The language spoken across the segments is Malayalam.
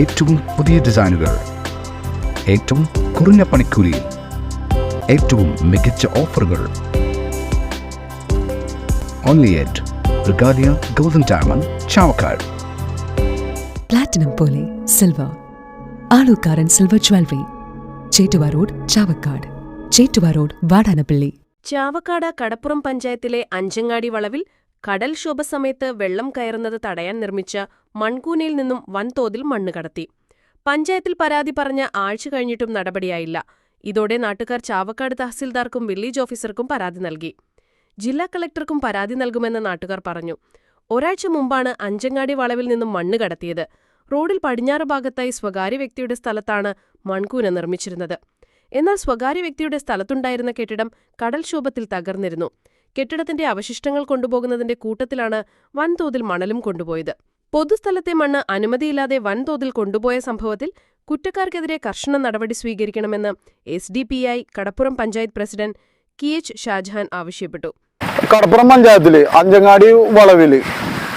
ഏറ്റവും പുതിയ ഡിസൈനുകൾ ഏറ്റവും കുറഞ്ഞ പണിക്കൂലിയിൽ ഏറ്റവും മികച്ച ഓഫറുകൾ. Only at Regalia golden diamond Chavakkad platinum പോലെ silver Alukkaran silver jewellery Chettuva road Chavakkad Chettuva road Vadanappally. Chavakkad Kadappuram പഞ്ചായത്തിലെ അഞ്ചങ്ങാടി വളവിൽ കടൽക്ഷോഭ സമയത്ത് വെള്ളം കയറുന്നത് തടയാൻ നിർമ്മിച്ച മൺകൂനയിൽ നിന്നും വൻതോതിൽ മണ്ണ് കടത്തി. പഞ്ചായത്തിൽ പരാതി പറഞ്ഞ ആഴ്ച കഴിഞ്ഞിട്ടും നടപടിയായില്ല. ഇതോടെ നാട്ടുകാർ ചാവക്കാട് തഹസിൽദാർക്കും വില്ലേജ് ഓഫീസർക്കും പരാതി നൽകി. ജില്ലാ കളക്ടർക്കും പരാതി നൽകുമെന്ന് നാട്ടുകാർ പറഞ്ഞു. ഒരാഴ്ച മുമ്പാണ് അഞ്ചങ്ങാടി വളവിൽ നിന്നും മണ്ണ് കടത്തിയത്. റോഡിൽ പടിഞ്ഞാറ് ഭാഗത്തായി സ്വകാര്യ വ്യക്തിയുടെ സ്ഥലത്താണ് മൺകൂന നിർമ്മിച്ചിരുന്നത്. എന്നാൽ സ്വകാര്യ വ്യക്തിയുടെ സ്ഥലത്തുണ്ടായിരുന്ന കെട്ടിടം കടൽക്ഷോഭത്തിൽ തകർന്നിരുന്നു. കെട്ടിടത്തിന്റെ അവശിഷ്ടങ്ങൾ കൊണ്ടുപോകുന്നതിന്റെ കൂട്ടത്തിലാണ് വൻതോതിൽ മണലും കൊണ്ടുപോയത്. പൊതുസ്ഥലത്തെ മണ്ണ് അനുമതിയില്ലാതെ വൻതോതിൽ കൊണ്ടുപോയ സംഭവത്തിൽ കുറ്റക്കാർക്കെതിരെ കർശന നടപടി സ്വീകരിക്കണമെന്ന് S D P I Kadappuram panchayat president K H Shajahan ആവശ്യപ്പെട്ടു. കടപ്പുറം പഞ്ചായത്തിൽ അഞ്ചങ്ങാടി വളവിൽ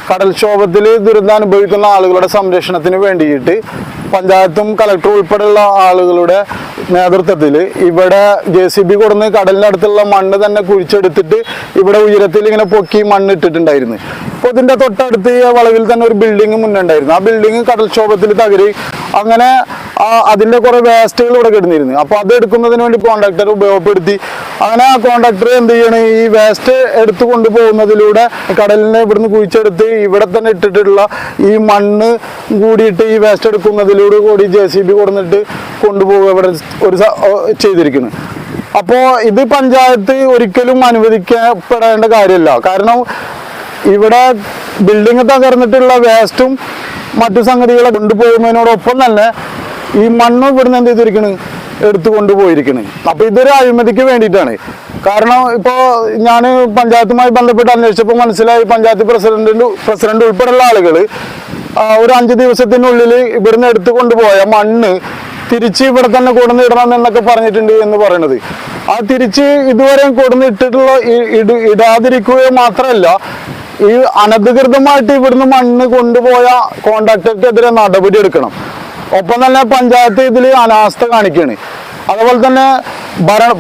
കടൽക്ഷോഭത്തിൽ ദുരന്തം അനുഭവിക്കുന്ന ആളുകളുടെ സംരക്ഷണത്തിന് വേണ്ടിയിട്ട് പഞ്ചായത്തും കലക്ടറും ഉൾപ്പെടെയുള്ള ആളുകളുടെ നേതൃത്വത്തിൽ ഇവിടെ ജെ സി ബി കൊടുന്ന് കടലിനടുത്തുള്ള മണ്ണ് തന്നെ കുഴിച്ചെടുത്തിട്ട് ഇവിടെ ഉയരത്തിൽ ഇങ്ങനെ പൊക്കി മണ്ണ് ഇട്ടിട്ടുണ്ടായിരുന്നു. അപ്പോൾ ഇതിന്റെ തൊട്ടടുത്ത് വളവിൽ തന്നെ ഒരു ബിൽഡിംഗ് മുന്നുണ്ടായിരുന്നു ആ ബിൽഡിംഗ് കടൽക്ഷോഭത്തിൽ തകരി അങ്ങനെ ആ അതിന്റെ കുറേ വേസ്റ്റുകൾ ഇവിടെ കിടന്നിരുന്നു. അപ്പോൾ അത് എടുക്കുന്നതിന് വേണ്ടി കോൺട്രാക്ടർ ഉപയോഗപ്പെടുത്തി. അങ്ങനെ ആ കോൺട്രാക്ടർ എന്ത് ചെയ്യണം? ഈ വേസ്റ്റ് എടുത്തു കൊണ്ടുപോകുന്നതിലൂടെ കടലിനെ ഇവിടുന്ന് കുഴിച്ചെടുത്ത് ഇവിടെ തന്നെ ഇട്ടിട്ടുള്ള ഈ മണ്ണ് കൂടിയിട്ട് ഈ വേസ്റ്റ് എടുക്കുന്നതിലൂടെ കൂടി ജെ സി ബി കൊടുന്നിട്ട് കൊണ്ടുപോകുക ഇവിടെ ഒരു ചെയ്തിരിക്കുന്നു. അപ്പോൾ ഇത് പഞ്ചായത്ത് ഒരിക്കലും അനുവദിക്കപ്പെടേണ്ട കാര്യമല്ല. കാരണം ഇവിടെ ബിൽഡിംഗ് തകർന്നിട്ടുള്ള വേസ്റ്റും മറ്റു സംഗതികളെ കൊണ്ടുപോകുന്നതിനോടൊപ്പം തന്നെ ഈ മണ്ണും ഇവിടുന്ന് എന്ത് ചെയ്തിരിക്കണ്? എടുത്തു കൊണ്ടുപോയിരിക്കണ്. അപ്പൊ ഇതൊരു അഴിമതിക്ക് വേണ്ടിയിട്ടാണ്. കാരണം ഇപ്പോ ഞാൻ പഞ്ചായത്തുമായി ബന്ധപ്പെട്ട് അന്വേഷിച്ചപ്പോൾ മനസ്സിലായി പഞ്ചായത്ത് പ്രസിഡന്റ് പ്രസിഡന്റ് ഉൾപ്പെടെയുള്ള ആളുകൾ ഒരു അഞ്ച് ദിവസത്തിനുള്ളിൽ ഇവിടുന്ന് എടുത്തു കൊണ്ടുപോയ മണ്ണ് തിരിച്ച് ഇവിടെ തന്നെ കൊടുന്നിടണം എന്നൊക്കെ പറഞ്ഞിട്ടുണ്ട് എന്ന് പറയണത്. ആ തിരിച്ച് ഇതുവരെയും കൊടുന്നിട്ടിട്ടുള്ള ഇടാതിരിക്കുക മാത്രമല്ല ഈ അനധികൃതമായിട്ട് ഇവിടുന്ന് മണ്ണ് കൊണ്ടുപോയ കോണ്ടാക്ടർക്കെതിരെ നടപടി എടുക്കണം. ഒപ്പം തന്നെ പഞ്ചായത്ത് ഇതിൽ അനാസ്ഥ കാണിക്കുകയാണ് അതുപോലെ തന്നെ ഭരണ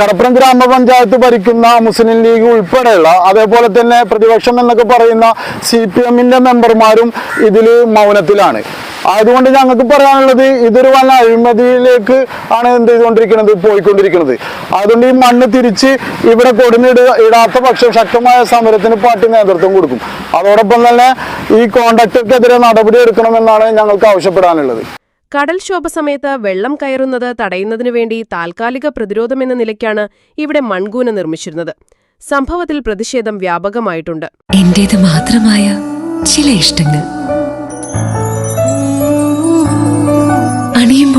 കടപ്പുറം ഗ്രാമപഞ്ചായത്ത് ഭരിക്കുന്ന മുസ്ലിം ലീഗ് ഉൾപ്പെടെയുള്ള അതേപോലെ തന്നെ പ്രതിപക്ഷം എന്നൊക്കെ പറയുന്ന സി പി എമ്മിന്റെ മെമ്പർമാരും ഇതിൽ മൗനത്തിലാണ്. അതുകൊണ്ട് ഞങ്ങൾക്ക് പറയാനുള്ളത് ഇതൊരു വല്ല അഴിമതിയിലേക്ക് ആണ് എന്ത് ചെയ്തുകൊണ്ടിരിക്കുന്നത് പോയിക്കൊണ്ടിരിക്കുന്നത്. അതുകൊണ്ട് ഈ മണ്ണ് തിരിച്ച് ഇവിടെ കൊടുന്നിട ഇടാത്ത പക്ഷം ശക്തമായ സമരത്തിന് പാർട്ടി നേതൃത്വം കൊടുക്കും. അതോടൊപ്പം തന്നെ ഈ കോൺട്രാക്ടർക്കെതിരെ നടപടി എടുക്കണമെന്നാണ് ഞങ്ങൾക്ക് ആവശ്യപ്പെടാനുള്ളത്. കടൽക്ഷോഭ സമയത്ത് വെള്ളം കയറുന്നത് തടയുന്നതിനു വേണ്ടി താൽക്കാലിക പ്രതിരോധമെന്ന നിലയ്ക്കാണ് ഇവിടെ മൺകൂന നിർമ്മിച്ചിരുന്നത്. സംഭവത്തിൽ പ്രതിഷേധം വ്യാപകമായിട്ടുണ്ട്. എന്റേത് മാത്രമായ ചില ഇഷ്ടങ്ങൾ.